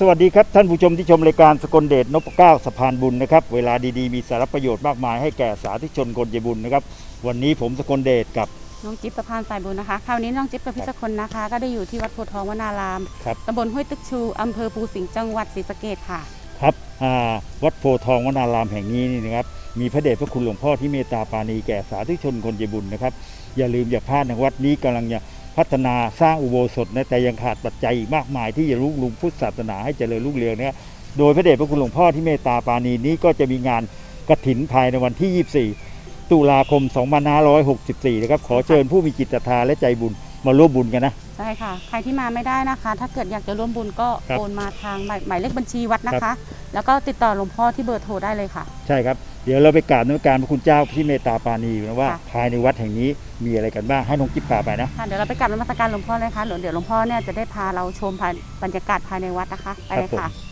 สวัสดีครับท่านผู้ชมที่ชมรายการสกลเดชนพเก้าสะพานบุญนะครับ เวลาดีๆมีสาระประโยชน์มากมายให้แก่สาธุชนคนใจบุญนะครับ วันนี้ผมสกลเดชกับน้องจิ๊บสะพานสายบุญนะคะคราวนี้น้องจิ๊บกับพี่สกลนะคะ ก็ได้อยู่ที่วัดโพธิ์ทองวนารามครับตำบลห้วยตึกชูอำเภอภูสิงห์จังหวัดศรีสะเกษค่ะ ครับอ่าวัดโพธิ์ทองวนารามแห่งนี้นี่นะครับมีพระเดชพระคุณหลวงพ่อที่เมตตาปราณีแก่สาธุชนคนใจบุญนะครับ อย่าลืมอย่าพลาดนะวัดนี้กำลังจะ พัฒนาสร้างอุโบสถนะแต่ยังขาดปัจจัยอีกมากมาย ที่จะรุ่งเรุงพุทธศาสนาให้เจริญรุ่งเรืองนะครับโดยพระเดชพระคุณหลวงพ่อที่เมตตาปราณีนี้ก็จะมีงานกฐินภายในวันที่ 24 ตุลาคม 2564 นะครับ ขอเชิญผู้มีจิตศรัทธาและใจบุญมาร่วมบุญกันนะ ใช่ค่ะ ใครที่มาไม่ได้นะคะ ถ้าเกิดอยากจะร่วมบุญก็ครับโอนมาทางหมายหมายเลขบัญชีวัดนะครัคะบแล้วก็ติดต่อหลวงพ่อที่เบอร์โทรได้เลยค่ะ ใช่ครับ เดี๋ยวเราไปกราบนมัสการพระคุณเจ้าที่เมตตาปราณีนะว่า ค่ะ ภายในวัดแห่งนี้มีอะไรกันบ้างให้น้องกิ๊บพาไปนะ ค่ะเดี๋ยวเราไปกราบนมัสการหลวงพ่อเลยค่ะเดี๋ยวหลวงพ่อเนี่ยจะได้พาเราชมภายบรรยากาศภายในวัดนะคะ ไปเลยครับผม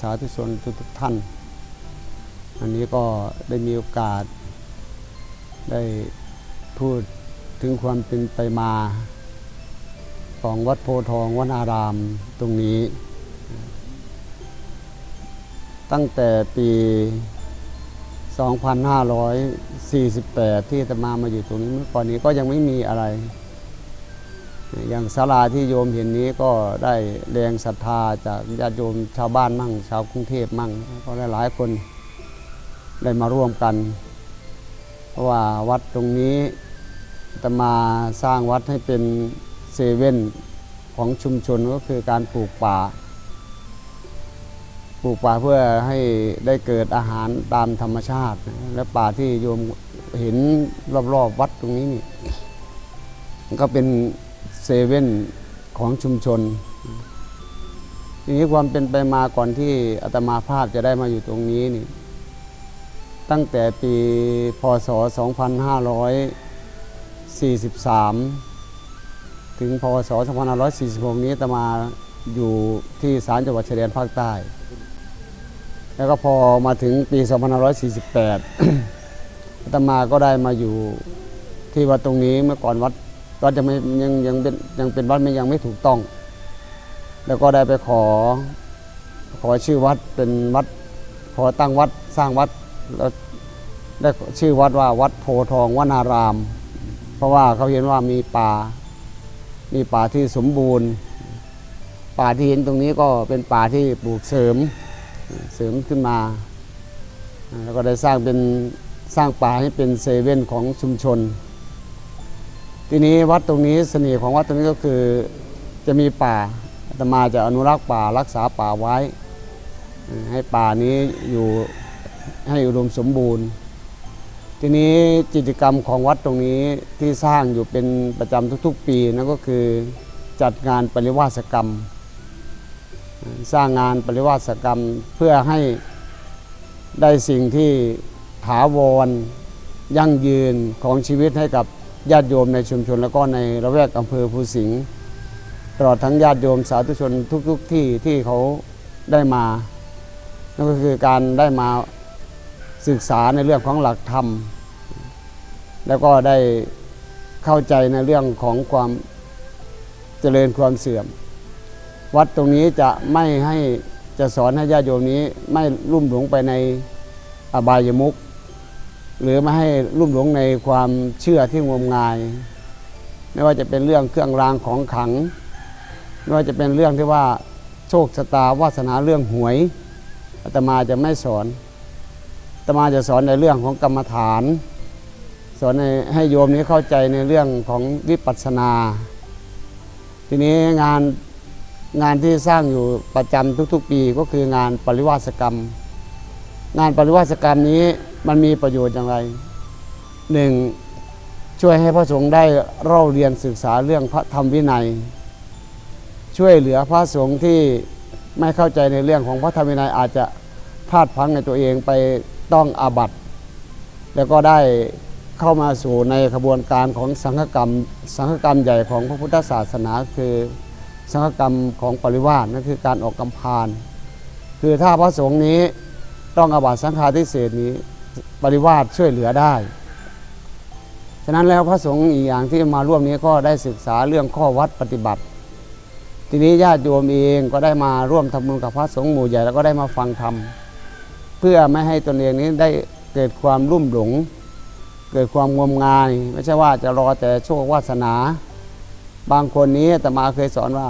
สาธุชนทุกท่าน อันนี้ก็ได้มีโอกาส ได้พูดถึงความเป็นไปมาของวัดโพทองวนารามตรงนี้ ตั้งแต่ปี 2548 ที่อาตมามาอยู่ตรงนี้เมื่อก่อนนี้ก็ยังไม่มีอะไร อย่างศาลาที่โยมเห็นนี้ก็ได้แรงศรัทธาจากญาติโยมชาวบ้านมั่ง ชาวกรุงเทพมั่งก็หลายๆคนได้มาร่วมกัน เพราะว่าวัดตรงนี้อาตมาสร้างวัดให้เป็นเซเว่นของชุมชนก็คือการปลูกป่า ปลูกป่าเพื่อให้ได้เกิดอาหารตามธรรมชาติ และป่าที่โยมเห็นรอบๆวัดตรงนี้นี่ก็เป็น เซเว่นของชุมชน ทีนี้ความเป็นไปมาก่อนที่อาตมาภาพจะได้มาอยู่ตรงนี้นี่ตั้งแต่ปีพศ 2543 ถึงพศ 2546 นี้อาตมาอยู่ที่ศาลจังหวัดชายแดนภาคใต้ แล้วก็พอมาถึงปี 2548อาตมาก็ได้มาอยู่ที่วัดตรงนี้เมื่อก่อนวัด วัดยังไม่ยังยังเป็นยังเป็นวัดไม่ยังไม่ถูกต้อง แล้วก็ได้ไปขอ ขอชื่อวัดเป็นวัด ขอตั้งวัดสร้างวัดแล้วได้ชื่อวัดว่าวัดโพทองวนาราม เพราะว่าเขาเห็นว่ามีป่า มีป่าที่สมบูรณ์ ป่าที่เห็นตรงนี้ก็เป็นป่าที่ปลูกเสริมเสริมขึ้นมา แล้วก็ได้สร้างเป็นสร้างป่าให้เป็นเซเว่นของชุมชน ทีนี้วัดตรงนี้เสน่ห์ของวัดตรงนี้ก็คือจะมีป่าอาตมาจะอนุรักษ์ป่ารักษาป่าไว้ ให้ป่านี้อยู่ให้อุดมสมบูรณ์ ทีนี้กิจกรรมของวัดตรงนี้ที่สร้างอยู่เป็นประจำทุกๆปีนั่นก็คือจัดงานปริวาสกรรม สร้างงานปริวาสกรรมเพื่อให้ได้สิ่งที่ถาวรยั่งยืนของชีวิตให้กับ ญาติโยมในชุมชนแล้วก็ในระแวกอำเภอภูสิงห์ตลอดทั้งญาติโยมสาธุชนทุกๆทที่ที่เขาได้มา นั่นก็คือการได้มาศึกษาในเรื่องของหลักธรรม แล้วก็ได้เข้าใจในเรื่องของความเจริญความเสื่อม วัดตรงนี้จะไม่ให้จะสอนให้ญาติโยมนี้ไม่ลุ่มหลงไปในอบายมุข หรือไม่ให้ลุ่มหลงในความเชื่อที่งมงาย ไม่ว่าจะเป็นเรื่องเครื่องรางของขลัง ไม่ว่าจะเป็นเรื่องที่ว่าโชคชะตาวาสนาเรื่องหวยอาตมาจะไม่สอนอาตมาจะสอนในเรื่องของกรรมฐาน สอนใให้โยมนี้เข้าใจในเรื่องของวิปัสสนา ทีนี้งานงานที่สร้างอยู่ประจำทุกๆปีก็คืองานปริวาสกรรม งานปริวาสกรรมนี้ มันมีประโยชน์อย่างไรหนึ่งช่วยให้พระสงฆ์ได้เล่าเรียนศึกษาเรื่องพระธรรมวินัย ช่วยเหลือพระสงฆ์ที่ไม่เข้าใจในเรื่องของพระธรรมวินัยอาจจะพลาดพลั้งในตัวเองไปต้องอาบัติ แล้วก็ได้เข้ามาสู่ในขบวนการของสังฆกรรม สังฆกรรมใหญ่ของพระพุทธศาสนาคือสังฆกรรมของปริวาสนั่นคือการออกกำพาน คือถ้าพระสงฆ์นี้ต้องอาบัติสังฆาทิเศษนี้ ปริวาสช่วยเหลือได้ฉะนั้นแล้วพระสงฆ์อีกอย่างที่มาร่วมนี้ก็ได้ศึกษาเรื่องข้อวัดปฏิบัติ ทีนี้ญาติโยมเองก็ได้มาร่วมทำบุญกับพระสงฆ์หมู่ใหญ่แล้วก็ได้มาฟังธรรมเพื่อไม่ให้ตนเองนี้ได้เกิดความรุ่มหลง เกิดความงมงาย ไม่ใช่ว่าจะรอแต่โชควาสนา บางคนนี้แต่มาเคยสอนว่า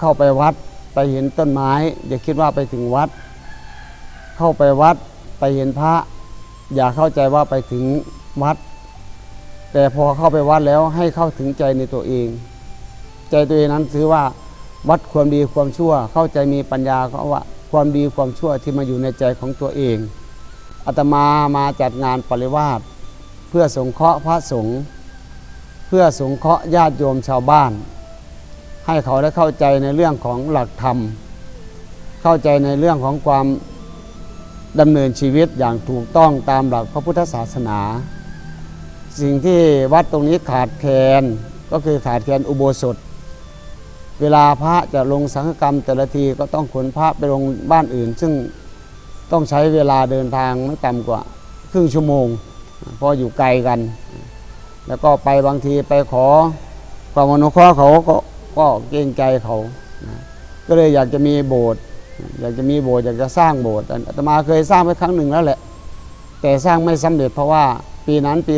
เข้าไปวัดไปเห็นต้นไม้อย่าคิดว่าไปถึงวัด เข้าไปวัดไปเห็นพระ อย่าเข้าใจว่าไปถึงวัด แต่พอเข้าไปวัดแล้วให้เข้าถึงใจในตัวเอง ใจตัวเองนั้นถือว่าวัดความดีความชั่ว เข้าใจมีปัญญาก็ว่าความดีความชั่วที่มาอยู่ในใจของตัวเองอาตมามาจัดงานปริวาสเพื่อสงเคราะห์พระสงฆ์เพื่อสงเคราะห์ญาติโยมชาวบ้าน ให้เขาได้เข้าใจในเรื่องของหลักธรรม เข้าใจในเรื่องของความ ดำเนินชีวิตอย่างถูกต้องตามหลักพระพุทธศาสนา สิ่งที่วัดตรงนี้ขาดแคลนก็คือขาดแคลนอุโบสถ เวลาพระจะลงสังฆกรรมแต่ละทีก็ต้องขนพระไปลงบ้านอื่น ซึ่งต้องใช้เวลาเดินทางไม่ต่ำกว่าครึ่งชั่วโมงเพราะอยู่ไกลกัน แล้วก็ไปบางทีไปขอความอนุเคราะห์เขาก็ก็เกรงใจเขา ก็เลยอยากจะมีโบสถ์ อยากจะมีโบสถ์อยากจะสร้างโบสถ์อาตมาเคยสร้างไปครั้งหนึ่งแล้วแหละ แต่สร้างไม่สำเร็จเพราะว่าปีนั้นปี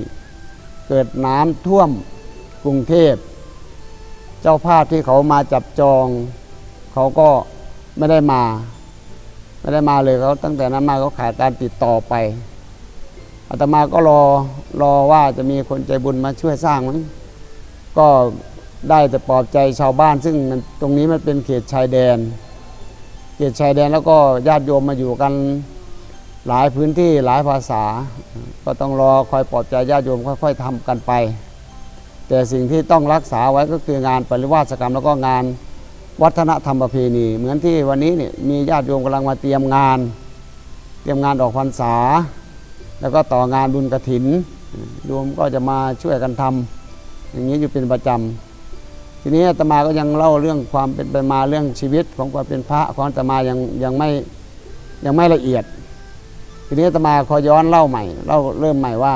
2554 เกิดน้ำท่วมกรุงเทพ เจ้าภาพที่เขามาจับจอง เขาก็ไม่ได้มา ไม่ได้มาเลยเขาตั้งแต่นั้นมาเขาขาดการติดต่อไปอาตมาก็รอรอว่าจะมีคนใจบุญมาช่วยสร้างมั้งก็ ได้แต่ปลอบใจชาวบ้าน ซึ่งมันตรงนี้มันเป็นเขตชายแดน เขตชายแดนแล้วก็ญาติโยมมาอยู่กันหลายพื้นที่หลายภาษา ก็ต้องรอคอยปลอบใจญาติโยมค่อย ๆทำกันไป แต่สิ่งที่ต้องรักษาไว้ก็คืองานปริวาสกรรมแล้วก็งานวัฒนธรรมประเพณี เหมือนที่วันนี้เนี่ยมีญาติโยมกำลังมาเตรียมงาน เตรียมงานออกพรรษา แล้วก็ต่องานบุญกระถินโยมก็จะมาช่วยกันทำอย่างนี้อยู่เป็นประจำ ทีนี้อาตมาก็ยังเล่าเรื่องความเป็นไปมาเรื่องชีวิตของความเป็นพระของอาตมายังยังไม่ยังไม่ละเอียด ทีนี้อาตมาขอย้อนเล่าใหม่เล่าเริ่มใหม่ว่า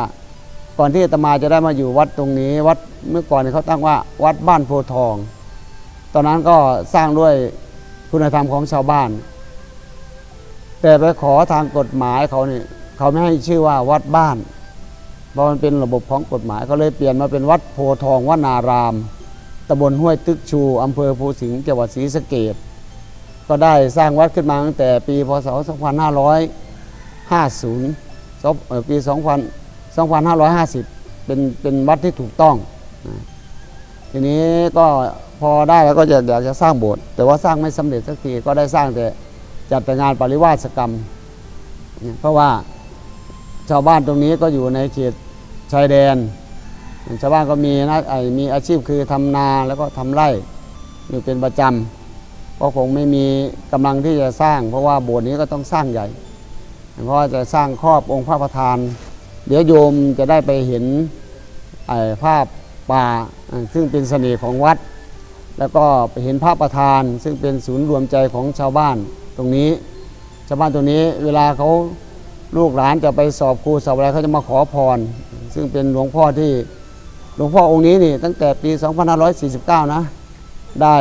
ก่อนที่อาตมาจะได้มาอยู่วัดตรงนี้วัดเมื่อก่อนเขาตั้งว่าวัดบ้านโพทอง ตอนนั้นก็สร้างด้วยคุณธรรมของชาวบ้าน แต่ไปขอทางกฎหมายเขาเนี่ยเขาไม่ให้ชื่อว่าวัดบ้านเพราะมันเป็นระบบของกฎหมายเขาเลยเปลี่ยนมาเป็นวัดโพทองวนาราม ตำบลห้วยตึกชู อำเภอภูสิงห์ จังหวัดศรีสะเกดก็ได้สร้างวัดขึ้นมาตั้งแต่ปี พศ 2550 ปี 2550 เป็นเป็นวัดที่ถูกต้อง ทีนี้ก็พอได้แล้วก็จะอยากจะสร้างโบสถ์ แต่ว่าสร้างไม่สำเร็จสักที ก็ได้สร้างแต่จัดแต่งานปริวาสกรรม เพราะว่าชาวบ้านตรงนี้ก็อยู่ในเขตชายแดน ชาวบ้านก็มีนะไอ้มีอาชีพคือทำนาแล้วก็ทำไร่อยู่เป็นประจำก็คงไม่มีกำลังที่จะสร้าง เพราะว่าโบสถ์นี้ก็ต้องสร้างใหญ่ เพราะว่าจะสร้างครอบองค์พระประธาน เดี๋ยวโยมจะได้ไปเห็นไอ้ภาพป่าอ่าซึ่งเป็นเสน่ห์ของวัด แล้วก็ไปเห็นพระประธาน ซึ่งเป็นศูนย์รวมใจของชาวบ้านตรงนี้ ชาวบ้านตรงนี้เวลาเขาลูกหลานจะไปสอบครูสอบอะไรเขาจะมาขอพร ซึ่งเป็นหลวงพ่อที่ หลวงพ่อองค์นี้นี่ตั้งแต่ปี 2549 นะ ได้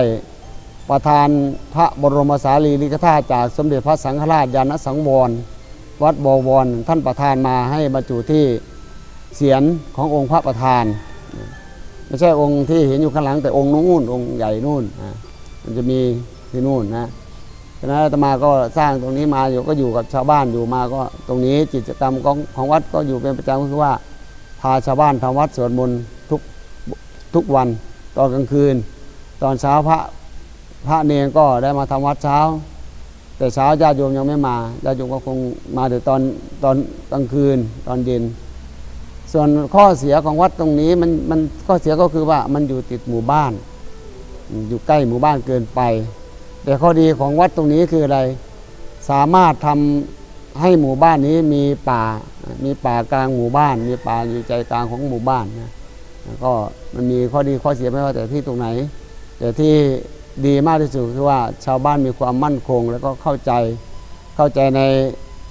ประทานพระบรมสารีริกธาตุจากสมเด็จพระสังฆราชยานสังวร วัดบวรท่านประทานมาให้บรรจุที่เสียนขององค์พระประธาน ไม่ใช่องค์ที่เห็นอยู่ข้างหลังแต่องค์นู้นองค์ใหญ่นู่นนะมันจะมีที่นู่นนะฉะนั้นอาตมาก็สร้างตรงนี้มาอยู่ก็อยู่กับชาวบ้านอยู่มาก็ตรงนี้กิจกรรมของของวัดก็อยู่เป็นประจำก็คือว่าพาชาวบ้านทำวัดสวดมนต์ ทุกวันตอนกลางคืน ตอนเช้าพระพระเนรก็ได้มาทำวัดเช้า แต่เช้าญาติโยมยังไม่มาญาติโยมก็คงมาแต่ตอนตอนกลางคืนตอนเย็น ส่วนข้อเสียของวัดตรงนี้มันมันข้อเสียก็คือว่ามันอยู่ติดหมู่บ้าน อยู่ใกล้หมู่บ้านเกินไป แต่ข้อดีของวัดตรงนี้คืออะไร สามารถทำให้หมู่บ้านนี้มีป่ามีป่ากลางหมู่บ้าน มีป่าอยู่ใจกลางของหมู่บ้านนะ ก็มันมีข้อดีข้อเสียไม่ว่าแต่ที่ตรงไหน แต่ที่ดีมากที่สุดคือว่าชาวบ้านมีความมั่นคง แล้วก็เข้าใจเข้าใจใน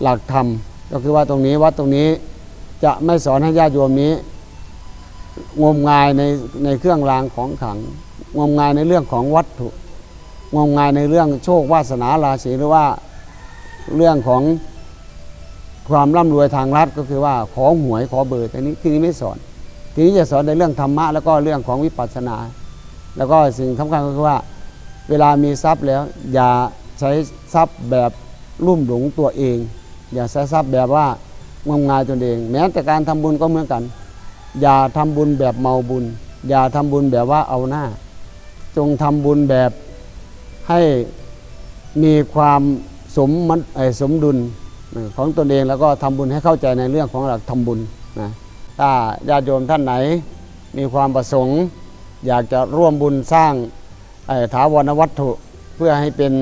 หลักธรรม ก็คือว่าตรงนี้วัดตรงนี้จะไม่สอนให้ญาติโยมนี้ งมงายในในเครื่องรางของขัง งมงายในเรื่องของวัตถุ งมงายในเรื่องโชควาสนาราศีหรือว่าเรื่องของความร่ำรวยทางรัฐก็คือว่าขอหวยขอเบอร์แต่นี้ที่นี้ไม่สอน ทีนี้จะสอนในเรื่องธรรมะแล้วก็เรื่องของวิปัสสนา แล้วก็สิ่งสำคัญก็คือว่า เวลามีทรัพย์แล้ว อย่าใช้ทรัพย์แบบลุ่มหลงตัวเอง อย่าใช้ทรัพย์แบบว่างมงายตนเอง แม้แต่การทำบุญก็เหมือนกัน อย่าทำบุญแบบเมาบุญ อย่าทำบุญแบบว่าเอาหน้า จงทำบุญแบบให้มีความสมมันสมดุลของตนเองแล้วก็ทำบุญให้เข้าใจในเรื่องของหลักทำบุญนะ ถ้าญาติโยมท่านไหนมีความประสงค์ อยากจะร่วมบุญสร้างถาวรวัตถุเพื่อให้เป็น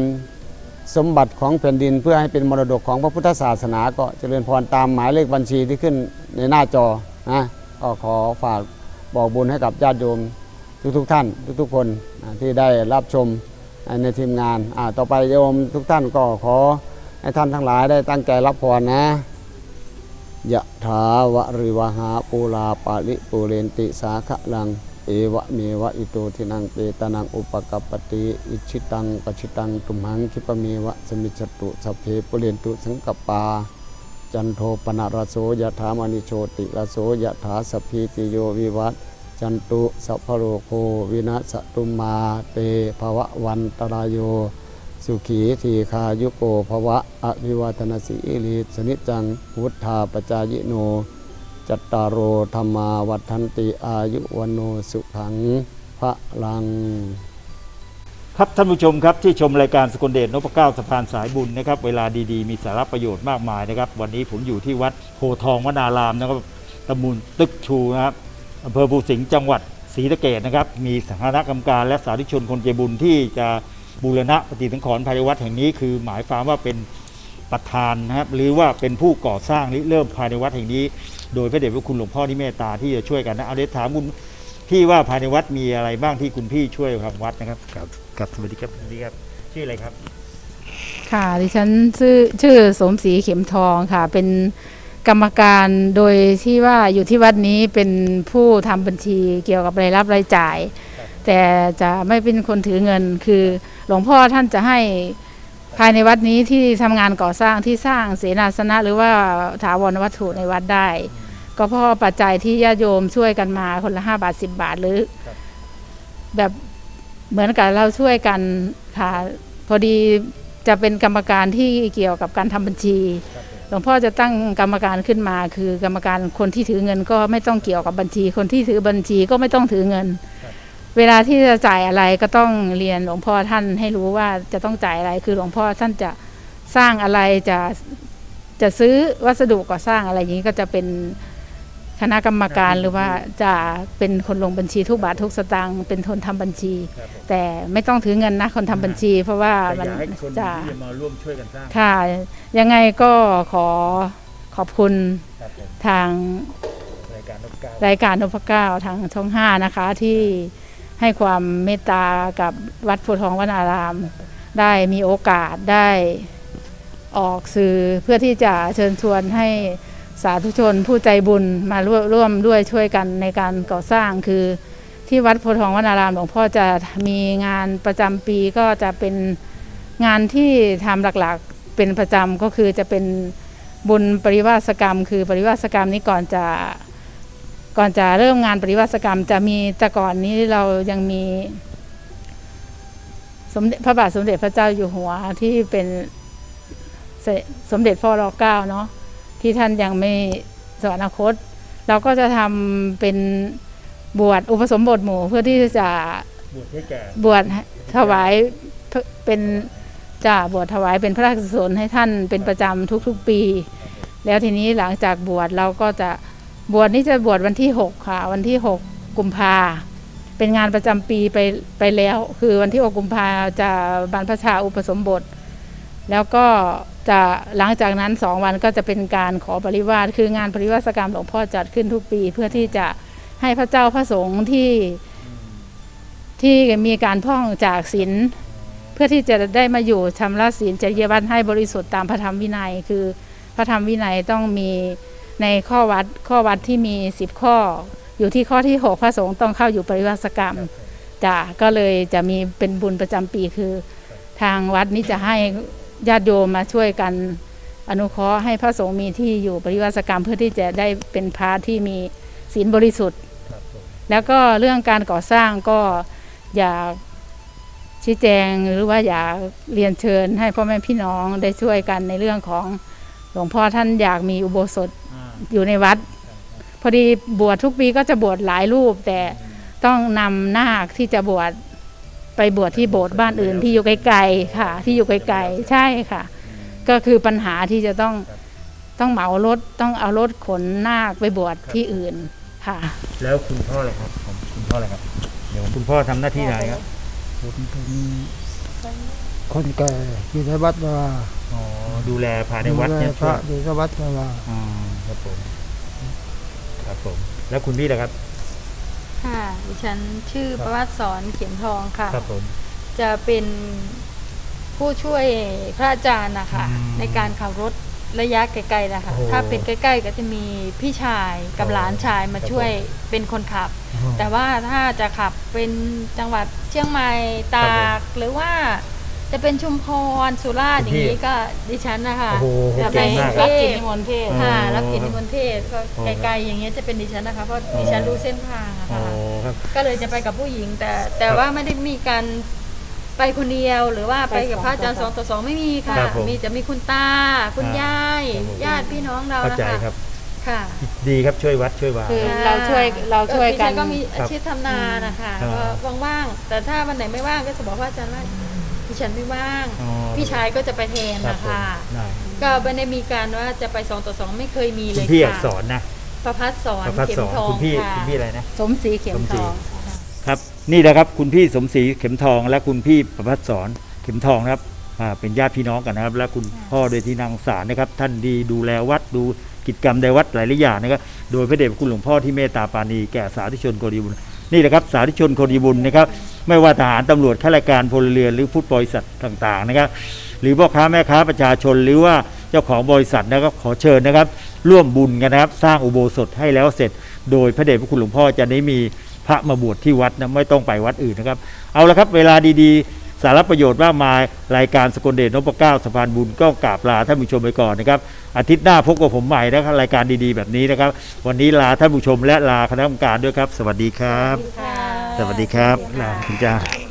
สมบัติของแผ่นดิน เพื่อให้เป็นมรดกของพระพุทธศาสนา ก็เจริญพรตามหมายเลขบัญชีที่ขึ้นในหน้าจอนะก็ขอฝากบอกบุญให้กับญาติโยมทุกๆท่าน ทุกๆคนที่ได้รับชมในทีมงานต่อไปโยมทุกท่านก็ขอให้ท่านทั้งหลายได้ตั้งใจรับพรนะ ยะถาวะริวหาปูลาปาลิปูเรนติสาขะลัง เอวะเมวะอิโตทินังเปตานังอุปกปปติอิชิตังปชิตังตุมหังคิปเมวะสมิจตุสเพปุเรนตุสังกปา จันโทปนะรโสยถามณิโชติรโสยถาสพีติโยวิวัตจันตุสัพพโรโควินัสตุมาเตภวะวันตรายโย สุขีทีคายุโกภวะอภิวัตนสีลิสนิจจังพุทธาปจายโน จัตตารโอธรรมาวัฏันติอายุวันโนสุขังพระลัง ครับท่านผู้ชมครับที่ชมรายการสกลเดชนพเก้าสะพานสายบุญนะครับเวลาดีๆ มีสาระประโยชน์มากมายนะครับวันนี้ผมอยู่ที่วัดโพทองวนารามนะครับตำบลตึกชูนะครับอำเภอภูสิงห์จังหวัดศรีสะเกษนะครับมีสถานะกรรมการและสาธุชนคนใจบุญที่จะ บูรณะปฏิสังขรณ์ภายในวัดแห่งนี้คือหมายความว่าเป็นประธานนะครับหรือว่าเป็นผู้ก่อสร้างริเริ่มภายในวัดแห่งนี้ โดยพระเดชพระคุณหลวงพ่อที่เมตตาที่จะช่วยกันนะเอาเดี๋ยวถามคุณพี่ว่าภายในวัดมีอะไรบ้างที่คุณพี่ช่วยทำวัดนะครับครับครับสวัสดีครับสวัสดีครับชื่ออะไรครับ ค่ะดิฉันชื่อชื่อสมศรีเข็มทองค่ะ เป็นกรรมการโดยที่ว่าอยู่ที่วัดนี้เป็นผู้ทำบัญชีเกี่ยวกับรายรับรายจ่าย แต่จะไม่เป็นคนถือเงิน คือหลวงพ่อท่านจะให้ภายในวัดนี้ที่ทำงานก่อสร้างที่สร้างเสนาสนะ หรือว่าถาวรวัตถุในวัดได้ ก็เพราะปัจจัยที่ญาติโยมช่วยกันมาคนละห้าบาทสิบบาทหรือ แบบเหมือนกับเราช่วยกันค่ะพอดีจะเป็นกรรมการที่เกี่ยวกับการทำบัญชี หลวงพ่อจะตั้งกรรมการขึ้นมา คือกรรมการคนที่ถือเงินก็ไม่ต้องเกี่ยวกับบัญชี คนที่ถือบัญชีก็ไม่ต้องถือเงิน เวลาที่จะจ่ายอะไรก็ต้องเรียนหลวงพ่อท่านให้รู้ว่าจะต้องจ่ายอะไร คือหลวงพ่อท่านจะสร้างอะไรจะจะซื้อวัสดุก่อสร้างอะไรอย่างนี้ก็จะเป็นคณะกรรมการหรือว่าจะเป็นคนลงบัญชีทุกบาททุกสตางค์เป็นคนทำบัญชีครับผมแต่ไม่ต้องถือเงินนะคนทำบัญชี เพราะว่าแต่มัอนยากให้คนจะที่จะมาร่วมช่วยกันสร้างค่ะ ยังไงก็ขอขอบคุณครับผมทางรายการนกเก้ารายการนพเก้าทางช่องห้านะคะที่ ให้ความเมตตากับวัดโพธิ์ทองวนาราม ได้มีโอกาสได้ออกสื่อเพื่อที่จะเชิญชวนให้สาธุชนผู้ใจบุญมาร่วมร่วมด้วยช่วยกันในการก่อสร้างคือที่วัดโพธิ์ทองวนารามหลวงพ่อจะมีงานประจำปีก็จะเป็นงานที่ทำหลักๆเป็นประจำก็คือจะเป็นบุญปริวาสกรรม คือปริวาสกรรมนี้ก่อนจะ ก่อนจะเริ่มงานปริวาสกรรม จะมีแต่ก่อนนี้เรายังมี สมเด็จพระบาทสมเด็จพระเจ้าอยู่หัวที่เป็นสสมเด็จพ่อรอเก้าเนาะที่ท่านยังไม่สวรรคต เราก็จะทำเป็นบวชอุปสมบทหมู่เพื่อที่จะบวชให้แก่บวชถวายเป็นจะบวชถวายเป็นพระราชกุศลให้ท่านเป็นประจำทุกๆปี แล้วทีนี้หลังจากบวชเราก็จะ บวชนี่จะบวชวันที่หกค่ะ วันที่หกกุมภาเป็นงานประจำปีไปไปแล้ว คือวันที่หกกุมภาจะบรรพชาอุปสมบท แล้วก็จะหลังจากนั้นสองวันก็จะเป็นการขอปริวาสคืองานปริวาสกรรมหลวงพ่อจัดขึ้นทุกปี เพื่อที่จะให้พระเจ้าพระสงฆ์ที่ที่มีการพ่องจากศีลเพื่อที่จะได้มาอยู่ชำระศีลจริยวัตรให้บริสุทธิ์ตามพระธรรมวินัย คือพระธรรมวินัยต้องมี ในข้อวัดข้อวัดที่มีสิบข้อ อยู่ที่ข้อที่หกพระสงฆ์ต้องเข้าอยู่ปริวาสกรรมจ้ะก็เลยจะมีเป็นบุญประจำปีคือ ทางวัดนี้จะให้ญาติโยมมาช่วยกันอนุเคราะห์ให้พระสงฆ์มีที่อยู่ปริวาสกรรมเพื่อที่จะได้เป็นพระที่มีศีลบริสุทธิ์ครับผมแล้วก็เรื่องการก่อสร้างก็อยากชี้แจงหรือว่าอยากเรียนเชิญให้พ่อแม่พี่น้องได้ช่วยกันในเรื่องของหลวงพ่อท่านอยากมีอุโบสถ อ่าอยู่ในวัด พอดีบวชทุกปีก็จะบวชหลายรูป แต่ต้องนำนาคที่จะบวชไปบวชที่โบสถ์บ้านอื่นที่อยู่ไกลๆค่ะ ที่อยู่ไกลๆใช่ค่ะ ก็คือปัญหาที่จะต้องต้องเหมารถต้องเอารถขนนาคไปบวชที่อื่นค่ะ แล้วคุณพ่ออะไรครับผมคุณพ่ออะไรครับ เดี๋ยวคุณพ่อทำหน้าที่อะไรครับผมเป็นคนแก่อยู่ในวัดมาอ๋อดูแลภายในวัดเนี่ยพระอยู่ในวัดมา อ๋อ ครับผมครับผม แล้วคุณพี่ล่ะครับผค่ะดิฉันชื่อประวัติสอนเขียนทองค่ะ ครับผม จะเป็นผู้ช่วยพระอาจารย์นะคะอืมในการขับรถระยะไกลๆนะคะโอ้ถ้าเป็นใกล้ ๆ ก็จะมีพี่ชายกับโอ้หลานชายมาครับช่วยผมเป็นคนขับ อ๋อแต่ว่าถ้าจะขับเป็นจังหวัดเชียงใหม่ตาครับกหรือว่า จะเป็นชุมพรสุราษฎร์คุอณพี่ย่างนี้ก็ดิฉันนะคะโอ้โหจะเก่ไปงมากรับกิจนิมนต์เทศค่ะอ๋อรับกิจนิมนต์เทศก็อ๋อไกลๆอย่างเงี้ยจะเป็นดิฉันนะคะเพราะอ๋อดิฉันรู้เส้นทางอะอ๋อค่ะครับก็เลยจะไปกับผู้หญิง แต่แต่ครับว่าไม่ได้มีการไปคนเดียวหรือว่าไปไปกับสองพระอาจารย์สต่อองสองต่อสองไม่มีค่ะ ครับผมมีจะมีคุณตา คุณอ่ายายครับผม ญาติพี่น้องเราเข้านะใจคะครับ ค่ะ ดีครับช่วยวัดช่วยวา คือเราช่วยเราช่วยกัน ดิฉัก็มีอาชีพทำนานะคะครับ ก็ว่างๆ แต่ถ้าวันไหนไม่ว่างก็จะบอกว่าอาจารย์ว่า ดิฉันไม่ว่าง อ๋อ พี่ชายก็จะไปแทนครับนะผมคะ ได้ก็ไม่ได้มีการว่าจะไปสองต่อสองไม่เคยมีคุเลณยพี่อักค่ะษรนะประพัฒสอนประพัฒเข็สมอนทองคุณพี่ค่ะคุณพี่อะไรนะ สมศรีเข็มทองครับนี่แหละครับคุณพี่สมศรีเข็มทองและคุณพี่ประพัฒสอนเข็มทองนะครับอ่าเป็นญาติพี่น้องกันนะครับ และคุณพ่อโดยที่นางสารนะครับ ท่านดีดูแลวัดดูกิจกรรมในวัดหลายๆอย่างนะครับโดยพระเดชพระคุณหลวงพ่อที่เมตตาปราณีแก่สาธุชนคนดีบุญ นี่แหละครับสาธุชนคนดีบุญนะครับ ไม่ว่าทหารตำรวจข้าราชการพลเรือนหรือผู้บริษัทต่างๆนะครับ หรือพ่อค้าแม่ค้าประชาชนหรือว่าเจ้าของบริษัทนะครับขอเชิญนะครับ ร่วมบุญกันนะครับ สร้างอุโบสถให้แล้วเสร็จ โดยพระเดชพระคุณหลวงพ่อจะได้มีพระมาบวชที่วัดนะไม่ต้องไปวัดอื่นนะครับ เอาละครับเวลาดีๆ สารประโยชน์มากมาย รายการสกลเดชนพเก้าสะพานบุญก็กราบลาท่านผู้ชมไปก่อนนะครับ อาทิตย์หน้าพบกับผมใหม่นะครับรายการดีๆ แบบนี้นะครับ วันนี้ลาท่านผู้ชมและลาคณะกรรมการด้วยครับ สวัสดีครับค่ะสวัสดีครับลาคุณจ้า